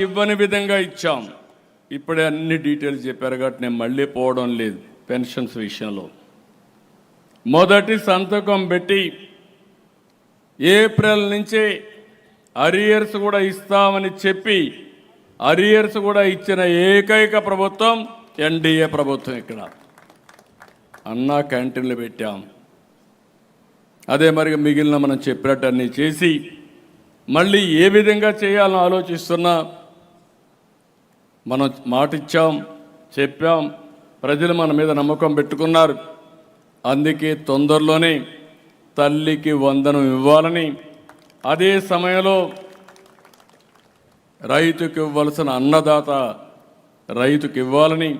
ఇవ్వని విధంగా ఇచ్చాం. ఇప్పుడే అన్ని డీటెయిల్స్ చెప్పారు కాబట్టి నేను మళ్ళీ పోవడం లేదు పెన్షన్స్ విషయంలో. మొదటి సంతకం పెట్టి ఏప్రిల్ నుంచి అరియర్స్ కూడా ఇస్తామని చెప్పి అరియర్స్ కూడా ఇచ్చిన ఏకైక ప్రభుత్వం ఎన్డీఏ ప్రభుత్వం ఇక్కడ. అన్నా క్యాంటీన్లు పెట్టాం. అదే మరి మిగిలిన మనం చెప్పినట్టు అన్నీ చేసి మళ్ళీ ఏ విధంగా చేయాలని ఆలోచిస్తున్నా మనం మాటిచ్చాం చెప్పాం ప్రజలు మన మీద నమ్మకం పెట్టుకున్నారు. అందుకే తొందరలోనే తల్లికి వందనం ఇవ్వాలని అదే సమయంలో రైతుకి ఇవ్వాల్సిన అన్నదాత రైతుకి ఇవ్వాలని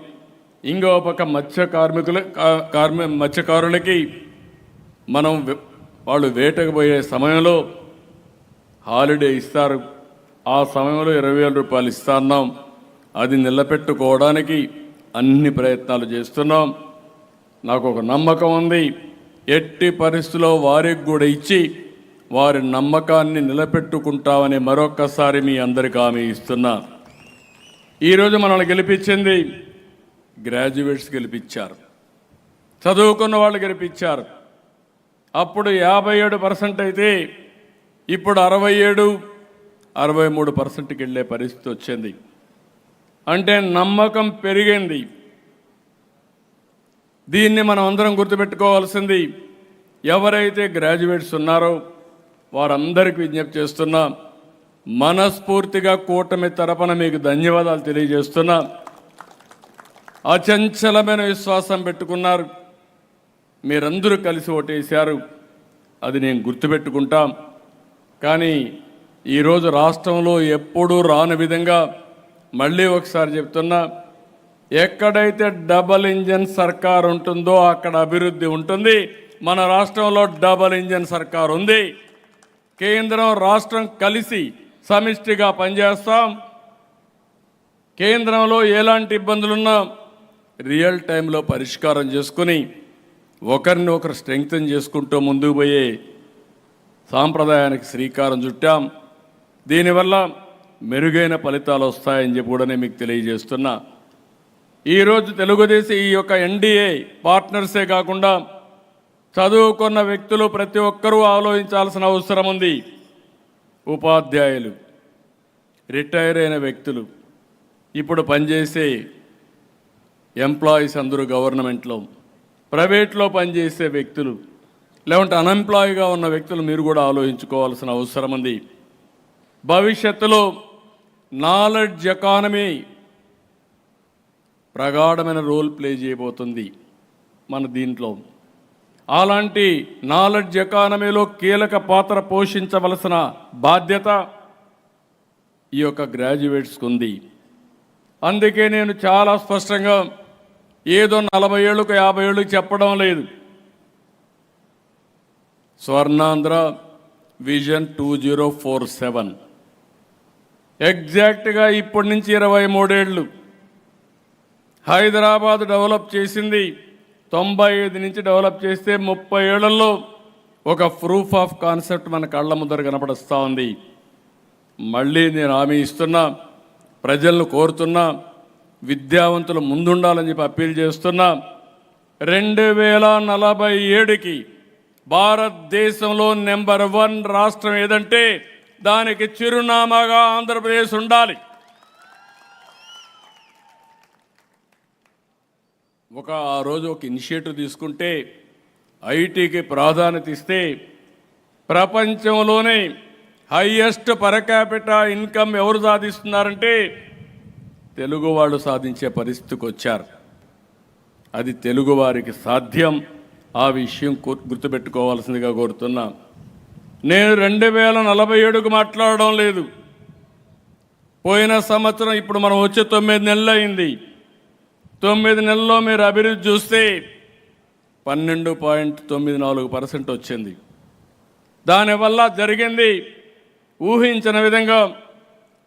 ఇంకో పక్క మత్స్య కార్మికుల కా- కార్మి మత్స్యకారులకి మనం వాళ్ళు వేటకు పోయే సమయంలో హాలిడే ఇస్తారు. ఆ సమయంలో ఇరవై వేల రూపాయలు ఇస్తున్నాం అది నిలబెట్టుకోవడానికి అన్ని ప్రయత్నాలు చేస్తున్నాం. నాకు ఒక నమ్మకం ఉంది. ఎట్టి పరిస్థితిలో వారికి కూడా ఇచ్చి వారి నమ్మకాన్ని నిలబెట్టుకుంటామని మరొక్కసారి మీ అందరికి హామీ ఇస్తున్నా. ఈరోజు మనల్ని గెలిపించింది గ్రాడ్యుయేట్స్ గెలిపించారు. చదువుకున్న వాళ్ళు గెలిపించారు. అప్పుడు యాభై ఏడు పర్సెంట్ అయితే ఇప్పుడు అరవై ఏడు అరవై మూడు పర్సెంట్కి వెళ్ళే పరిస్థితి వచ్చింది. అంటే నమ్మకం పెరిగింది. దీన్ని మనం అందరం గుర్తుపెట్టుకోవాల్సింది ఎవరైతే గ్రాడ్యుయేట్స్ ఉన్నారో వారందరికీ విజ్ఞప్తి చేస్తున్నా మనస్ఫూర్తిగా కూటమి తరపున మీకు ధన్యవాదాలు తెలియజేస్తున్నా. అచంచలమైన విశ్వాసం పెట్టుకున్నారు. మీరందరూ కలిసి ఓటేశారు. అది నేను గుర్తుపెట్టుకుంటాం. కానీ ఈరోజు రాష్ట్రంలో ఎప్పుడూ రాని విధంగా మళ్ళీ ఒకసారి చెప్తున్నా ఎక్కడైతే డబల్ ఇంజన్ సర్కార్ ఉంటుందో అక్కడ అభివృద్ధి ఉంటుంది. మన రాష్ట్రంలో డబల్ ఇంజన్ సర్కార్ ఉంది. కేంద్రం రాష్ట్రం కలిసి సమిష్టిగా పనిచేస్తాం. కేంద్రంలో ఎలాంటి ఇబ్బందులున్నా రియల్ టైంలో పరిష్కారం చేసుకుని ఒకరిని ఒకరు స్ట్రెంగ్తన్ చేసుకుంటూ ముందుకు పోయే సాంప్రదాయానికి శ్రీకారం చుట్టాం. దీనివల్ల మెరుగైన ఫలితాలు వస్తాయని చెప్పి కూడా నేను మీకు తెలియజేస్తున్నా. ఈరోజు తెలుగుదేశం ఈ యొక్క ఎన్డీఏ పార్ట్నర్సే కాకుండా చదువుకున్న వ్యక్తులు ప్రతి ఒక్కరూ ఆలోచించాల్సిన అవసరం ఉంది. ఉపాధ్యాయులు రిటైర్ అయిన వ్యక్తులు ఇప్పుడు పనిచేసే ఎంప్లాయీస్ అందరూ గవర్నమెంట్లో ప్రైవేట్లో పనిచేసే వ్యక్తులు లేకుంటే అన్ఎంప్లాయీగా ఉన్న వ్యక్తులు మీరు కూడా ఆలోచించుకోవాల్సిన అవసరం ఉంది. భవిష్యత్తులో నాలెడ్జ్ ఎకానమీ ప్రగాఢమైన రోల్ ప్లే చేయబోతుంది మన దీంట్లో. అలాంటి నాలెడ్జ్ ఎకానమీలో కీలక పాత్ర పోషించవలసిన బాధ్యత ఈ యొక్క గ్రాడ్యుయేట్స్కి ఉంది అందుకే నేను చాలా స్పష్టంగా ఏదో నలభై ఏళ్ళకు యాభై ఏళ్ళకు చెప్పడం లేదు. Swarnandhra vision two zero four seven. ఎగ్జాక్ట్గా ఇప్పటి నుంచి ఇరవై మూడేళ్ళు. హైదరాబాద్ డెవలప్ చేసింది తొంభై ఐదు నుంచి డెవలప్ చేస్తే ముప్పై ఏళ్ళలో ఒక ప్రూఫ్ ఆఫ్ కాన్సెప్ట్ మన కళ్ళ ముందర కనపడుస్తూ ఉంది. మళ్ళీ నేను హామీ ఇస్తున్నా ప్రజలను కోరుతున్నా విద్యావంతులు ముందుండాలని చెప్పి అప్పీల్ చేస్తున్నా రెండు వేల నలభై ఏడుకి భారతదేశంలో నెంబర్ వన్ రాష్ట్రం ఏదంటే దానికి చిరునామాగా ఆంధ్రప్రదేశ్ ఉండాలి. ఒక ఆ రోజు ఒక ఇనిషియేటివ్ తీసుకుంటే ఐటీకి ప్రాధాన్యత ఇస్తే ప్రపంచంలోనే హయ్యెస్ట్ పరకాపిట ఇన్కమ్ ఎవరు సాధిస్తున్నారంటే తెలుగు వాళ్ళు సాధించే పరిస్థితికి వచ్చారు. అది తెలుగు వారికి సాధ్యం ఆ విషయం గుర్తుపెట్టుకోవాల్సిందిగా కోరుతున్నాం. నేను రెండు వేల నలభై ఏడుకు మాట్లాడడం లేదు. పోయిన సంవత్సరం ఇప్పుడు మనం వచ్చే తొమ్మిది నెలలు అయింది. తొమ్మిది నెలల్లో మీరు అభివృద్ధి చూస్తే పన్నెండు పాయింట్ తొమ్మిది నాలుగు పర్సెంట్ వచ్చింది. దానివల్ల జరిగింది ఊహించిన విధంగా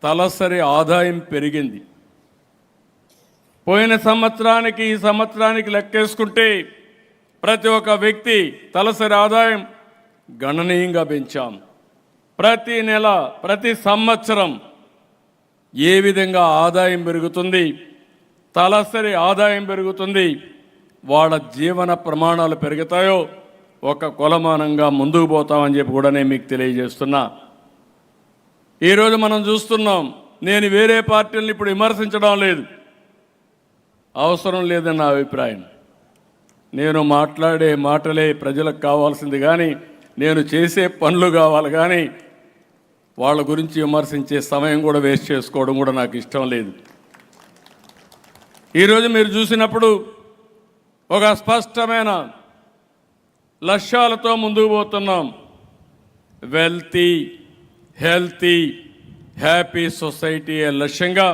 తలసరి ఆదాయం పెరిగింది. పోయిన సంవత్సరానికి ఈ సంవత్సరానికి లెక్కేసుకుంటే ప్రతి ఒక్క వ్యక్తి తలసరి ఆదాయం గణనీయంగా పెంచాం. ప్రతి నెల ప్రతి సంవత్సరం ఏ విధంగా ఆదాయం పెరుగుతుంది తలసరి ఆదాయం పెరుగుతుంది వాళ్ళ జీవన ప్రమాణాలు పెరుగుతాయో ఒక కొలమానంగా ముందుకు పోతామని చెప్పి కూడా నేను మీకు తెలియజేస్తున్నా. ఈరోజు మనం చూస్తున్నాం నేను వేరే పార్టీలను ఇప్పుడు విమర్శించడం లేదు. అవసరం లేదని నా అభిప్రాయం. నేను మాట్లాడే మాటలే ప్రజలకు కావాల్సింది కానీ నేను చేసే పనులు కావాలి కానీ వాళ్ళ గురించి విమర్శించే సమయం కూడా వేస్ట్ చేసుకోవడం కూడా నాకు ఇష్టం లేదు. ఈరోజు మీరు చూసినప్పుడు ఒక స్పష్టమైన లక్ష్యాలతో ముందుకు పోతున్నాం. వెల్తీ హెల్తీ హ్యాపీ సొసైటీ అనే లక్ష్యంగా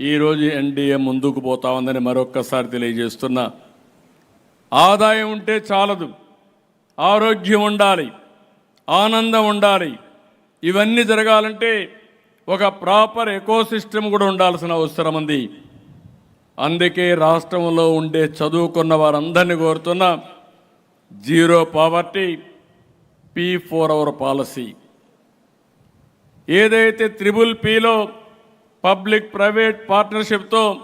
ఈరోజు ఎన్డీఏ ముందుకు పోతా ఉందని మరొక్కసారి తెలియజేస్తున్నా. ఆదాయం ఉంటే చాలదు. ఆరోగ్యం ఉండాలి ఆనందం ఉండాలి. ఇవన్నీ జరగాలంటే ఒక ప్రాపర్ ఎకోసిస్టమ్ కూడా ఉండాల్సిన అవసరం ఉంది. అందుకే రాష్ట్రంలో ఉండే చదువుకున్న వారందరినీ కోరుతున్నా zero poverty P four our policy. ఏదైతే త్రిబుల్ పీలో పబ్లిక్ ప్రైవేట్ పార్ట్నర్షిప్తో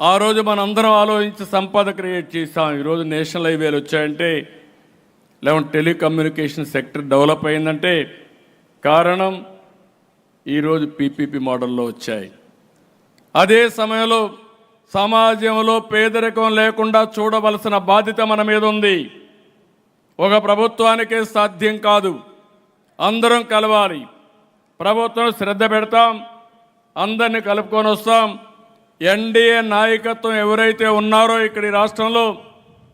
ఆ రోజు మనందరం ఆలోచించి సంపద క్రియేట్ చేస్తాం ఈరోజు నేషనల్ హైవేలు వచ్చాయంటే లేకుంటే టెలికమ్యూనికేషన్ సెక్టర్ డెవలప్ అయిందంటే కారణం ఈరోజు పీపీపీ మోడల్లో వచ్చాయి. అదే సమయంలో సమాజంలో పేదరికం లేకుండా చూడవలసిన బాధ్యత మన మీద ఉంది. ఒక ప్రభుత్వానికే సాధ్యం కాదు. అందరం కలవాలి. ప్రభుత్వం శ్రద్ధ పెడతాం. అందరిని కలుపుకొని వస్తాం. ఎన్డీఏ నాయకత్వం ఎవరైతే ఉన్నారో ఇక్కడి రాష్ట్రంలో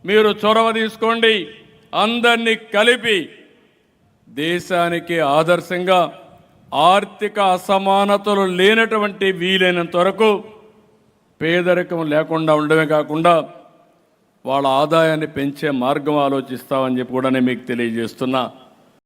మీరు చొరవ తీసుకోండి. అందరినీ కలిపి దేశానికి ఆదర్శంగా ఆర్థిక అసమానతలు లేనటువంటి వీలైనంత వరకు పేదరికం లేకుండా ఉండడమే కాకుండా వాళ్ళ ఆదాయాన్ని పెంచే మార్గం ఆలోచిస్తామని చెప్పి కూడా నేను మీకు తెలియజేస్తున్నా.